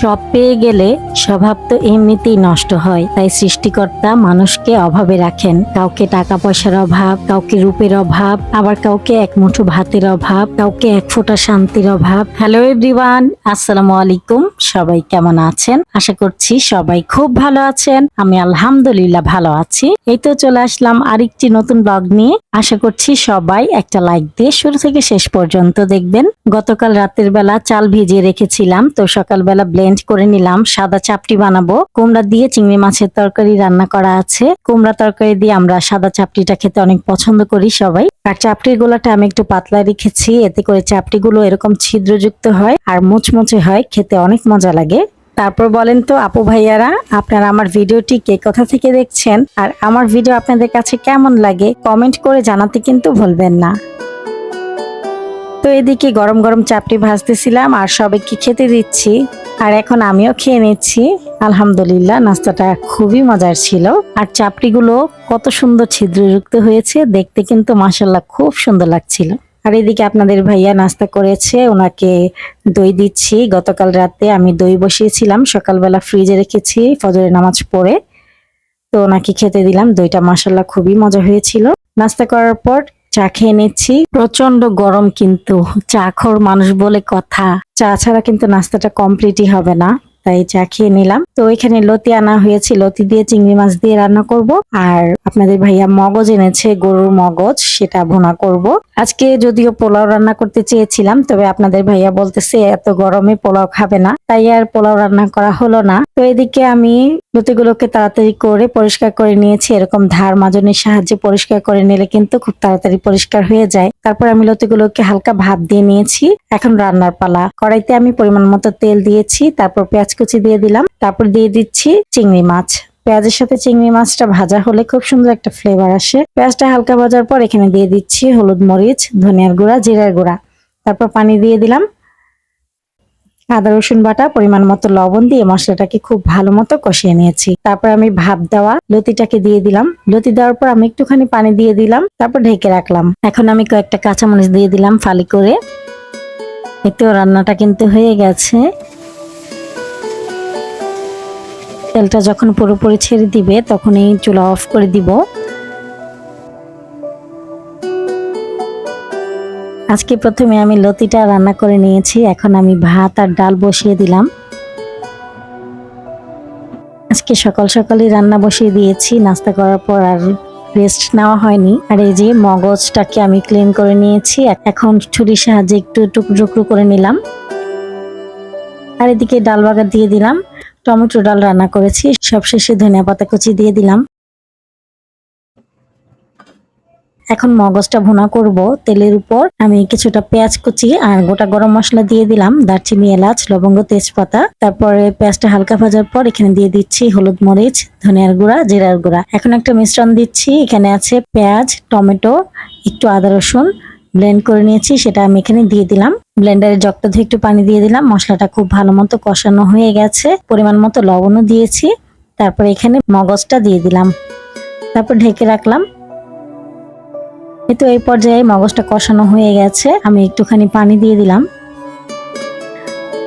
সব পেয়ে গেলে স্বভাব তো এমনিতেই নষ্ট হয়, তাই সৃষ্টিকর্তা মানুষকে অভাবে রাখেন। কাউকে টাকা পয়সার অভাব, কাউকে রূপের অভাব, আবার কাউকে এক মুঠো ভাতের অভাব, কাউকে এক ফোঁটা শান্তির অভাব। হ্যালো এভরিওয়ান, আসসালামু আলাইকুম। সবাই কেমন আছেন? আশা করছি সবাই খুব ভালো আছেন। আমি আলহামদুলিল্লাহ ভালো আছি। এই তো চলে আসলাম আরেকটি নতুন ব্লগ নিয়ে। আশা করছি সবাই একটা লাইক দিয়ে শুরু থেকে শেষ পর্যন্ত দেখবেন। গতকাল রাতের বেলা চাল ভিজিয়ে রেখেছিলাম, তো সকালবেলা ব্লেন্ড করে নিলাম, সাদা চাপটি বানাবো। কুমড়া দিয়ে চিংড়ি মাছের তরকারি রান্না করা আছে। কুমড়া তরকারি দিয়ে আমরা সাদা চাপটিটা খেতে অনেক পছন্দ করি সবাই। আর চাপটির গোলাটা আমি একটু পাতলা রেখেছি, এতে করে চাপটিগুলো এরকম ছিদ্রযুক্ত হয় আর মুচমুচে হয়, খেতে অনেক মজা লাগে। তারপর বলেন তো, আপু ভাইয়ারা, আপনারা আমার ভিডিওটি কে কোথা থেকে দেখছেন? আর আমার ভিডিও আপনাদের কাছে কেমন লাগে, কমেন্ট করে জানাতে কিন্তু ভুলবেন না। তো এদিকে গরম গরম চাপটি ভাজতেছিলাম আর সবাইকে খেতে দিচ্ছি? আর এখন আমিও খেয়ে নিচ্ছি। আলহামদুলিল্লাহ, নাস্তাটা খুবই মজার ছিল। আর চাপড়িগুলো কত সুন্দর ছিদ্রযুক্ত হয়েছে, দেখতে কিন্তু মাসাল্লাহ খুব সুন্দর লাগছিল। আর এদিকে আপনাদের ভাইয়া নাস্তা করেছে, ওনাকে দই দিচ্ছি। গতকাল রাতে আমি দই বসিয়েছিলাম, সকালবেলা ফ্রিজে রেখেছি, ফজরের নামাজ পড়ে। তো ওনাকে খেতে দিলাম, দইটা মাসাল্লাহ খুবই মজা হয়েছিল। নাস্তা করার পর চা খেয়ে নিচ্ছি। প্রচণ্ড গরম কিন্তু, চা খোর মানুষ বলে কথা। চা ছাড়া কিন্তু নাস্তাটা কমপ্লিটই হবে না। তাই চা খেয়ে নিলাম। তো এখানে লতি আনা হয়েছে। লতি দিয়ে চিংড়ি মাছ দিয়ে রান্না করব। আর আপনাদের ভাইয়া মগজ এনেছে, গরুর মগজ, সেটা ভুনা করব। আজকে যদিও পোলাও রান্না করতে চেয়েছিলাম, তবে আপনাদের ভাইয়া বলতেছে, এত গরমে পোলাও খাবে না। তাই আর পোলাও রান্না করা হলো না। তো এদিকে আমি লতিগুলোকে তাড়াতাড়ি করে পরিষ্কার করে নিয়েছি। এরকম ধার মাজনের সাহায্যে পরিষ্কার করে নিলে কিন্তু খুব তাড়াতাড়ি পরিষ্কার হয়ে যায়। তারপর আমি লতিগুলোকে হালকা ভাপ দিয়ে নিয়েছি। এখন রান্নার পালা। কড়াইতে আমি পরিমাণ মতো তেল দিয়েছি। তারপর পেঁয়াজ কুচি দিয়ে দিলাম। তারপর দিয়ে দিচ্ছি চিংড়ি মাছ। পেঁয়াজের সাথে চিংড়ি মাছটা ভাজা হলে খুব সুন্দর একটা ফ্লেভার আসে। পেঁয়াজটা হালকা ভাজার পর এখানে দিয়ে দিচ্ছি হলুদ মরিচ, ধনিয়ার গুঁড়া, জিরার গুঁড়া। তারপর পানি দিয়ে দিলাম। আদা, রসুন বাটা, পরিমাণ মতো লবণ দিয়ে মশলাটাকে খুব ভালো মতো কষিয়ে নিয়েছি। তারপর আমি ভাপ দেওয়া লতিটাকে দিয়ে দিলাম। লতি দেওয়ার পর আমি একটুখানি পানি দিয়ে দিলাম। তারপর ঢেকে রাখলাম। এখন আমি কয়েকটা কাঁচামরিচ দিয়ে দিলাম ফালি করে। এতেও রান্নাটা কিন্তু হয়ে গেছে। তেলটা যখন পুরোপুরি ছেড়ে দিবে, তখনই চুলা অফ করে দিব। আজকে প্রথমে আমি লতিটা রান্না করে নিয়েছি, এখন আমি ভাত আর ডাল বসিয়ে দিলাম। আজকে সকাল সকালই রান্না বসিয়ে দিয়েছি, নাস্তা করার পর আর রেস্ট নেওয়া হয়নি। আর এই যে মগজটাকে আমি ক্লিন করে নিয়েছি, এখন ছুরির সাহায্যে একটু টুকরো টুকরো করে নিলাম। আর এদিকে ডাল বাগার দিয়ে দিলাম। টমেটো ডাল রান্না করেছি। সবশেষে ধনিয়া পাতা কুচি দিয়ে দিলাম। এখন মগজটা ভুনা করব তেলের উপর। আমি কিছুটা পেঁয়াজ কুচি আর গোটা গরম মশলা দিয়ে দিলাম। দারচিনি, এলাচ, লবঙ্গ, তেজপাতা। তারপরে পেঁয়াজটা হালকা ভাজার পর এখানে দিয়ে দিচ্ছি হলুদ মরিচ, ধনিয়ার গুঁড়া, জিরার গুঁড়া। এখন একটা মিশ্রণ দিচ্ছি। এখানে আছে পেঁয়াজ, টমেটো, একটু আদা রসুন ব্লেন্ড করে নিয়েছি, সেটা আমি এখানে দিয়ে দিলাম। ব্লেন্ডারে জগটা ধুয়ে একটু পানি দিয়ে দিলাম, মশলাটা খুব ভালো মতো কষানো হয়ে গেছে। পরিমাণ মতো লবণও দিয়েছি। তারপর এখানে মগজটা দিয়ে দিলাম। তারপর ঢেকে রাখলাম। এই তো এই পর্যায়ে মগজটা কষানো হয়ে গেছে। আমি একটুখানি পানি দিয়ে দিলাম।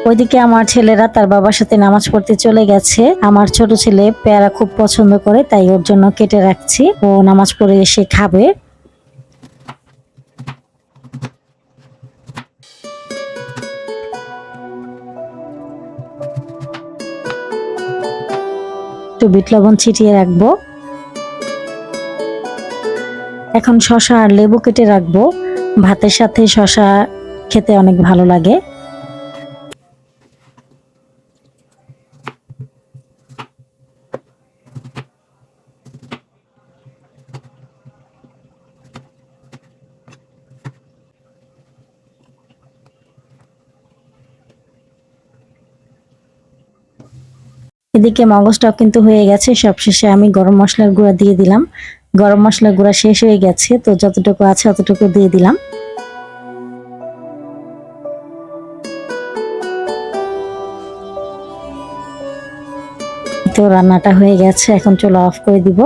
ওইদিকে আমার ছেলেরা তার বাবার সাথে নামাজ পড়তে চলে গেছে। আমার ছোট ছেলে পেয়ারা খুব পছন্দ করে, তাই ওর জন্য কেটে রাখছি। ও নামাজ পড়ে এসে খাবে। একটু বিট লবণ ছিটিয়ে রাখব। এখন শশা আর লেবু কেটে রাখব। ভাতের সাথে শশা খেতে অনেক ভালো লাগে। এদিকে মগজটাও কিন্তু হয়ে গেছে, সবশেষে আমি গরম মশলার গুঁড়া দিয়ে দিলাম। গরম মশলা গুঁড়া শেষ হয়ে গেছে, তো যতটুকু আছে অতটুকু দিয়ে দিলাম। তো রান্নাটা হয়ে গেছে, এখন চলো অফ করে দিব।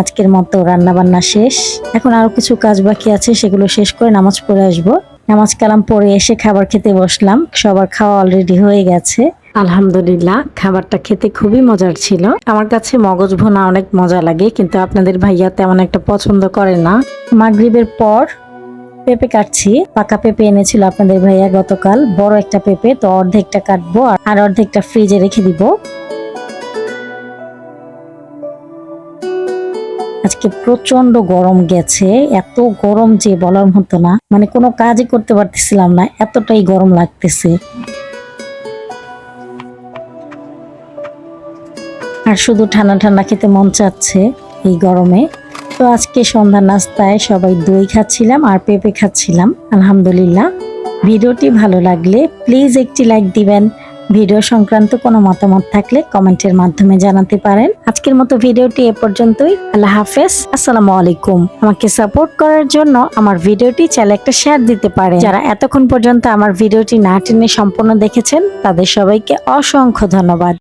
আজকের মতো রান্না বান্না শেষ। এখন আরও কিছু কাজ বাকি আছে, সেগুলো শেষ করে নামাজ পড়ে আসব। নামাজ কালাম পড়ে এসে খাবার খেতে বসলাম, সবার খাওয়া অলরেডি হয়ে গেছে। আলহামদুলিল্লাহ, খাবারটা খেতে খুবই মজার ছিল। আমার কাছে মগজ ভোনা অনেক মজা লাগে, কিন্তু আপনাদের ভাইয়া তেমন একটা পছন্দ করে না। মাগরিবের পর পেঁপে কাটছি, পাকা পেঁপে এনেছিল আপনাদের ভাইয়া গতকাল, বড় একটা পেঁপে, তো অর্ধেকটা কাটবো আর- অর্ধেকটা ফ্রিজে রেখে দিব। আজকে প্রচণ্ড গরম গেছে, এত গরম যে বলার মতো না। মানে কোনো কাজই করতে পারতেছিলাম না, এতটাই গরম লাগতেছে। আর শুধু ঠান্ডা ঠান্ডা খেতে মন চাচ্ছে এই গরমে। তো আজকে সন্ধ্যা নাস্তায় সবাই দই খাচ্ছিলাম আর পেঁপে খাচ্ছিলাম, আলহামদুলিল্লাহ। ভিডিওটি ভালো লাগলে প্লিজ একটি লাইক দিবেন। ভিডিও সংক্রান্ত কোনো মতামত থাকলে কমেন্টের মাধ্যমে জানাতে পারেন। আজকের মতো ভিডিওটি এ পর্যন্তই। আল্লাহ হাফেজ। আসসালামু আলাইকুম। আমাকে সাপোর্ট করার জন্য আমার ভিডিওটি চাইলে একটা শেয়ার দিতে পারে যারা এতক্ষণ পর্যন্ত আমার ভিডিওটি না টেনে সম্পূর্ণ দেখেছেন, তাদের সবাইকে অসংখ্য ধন্যবাদ।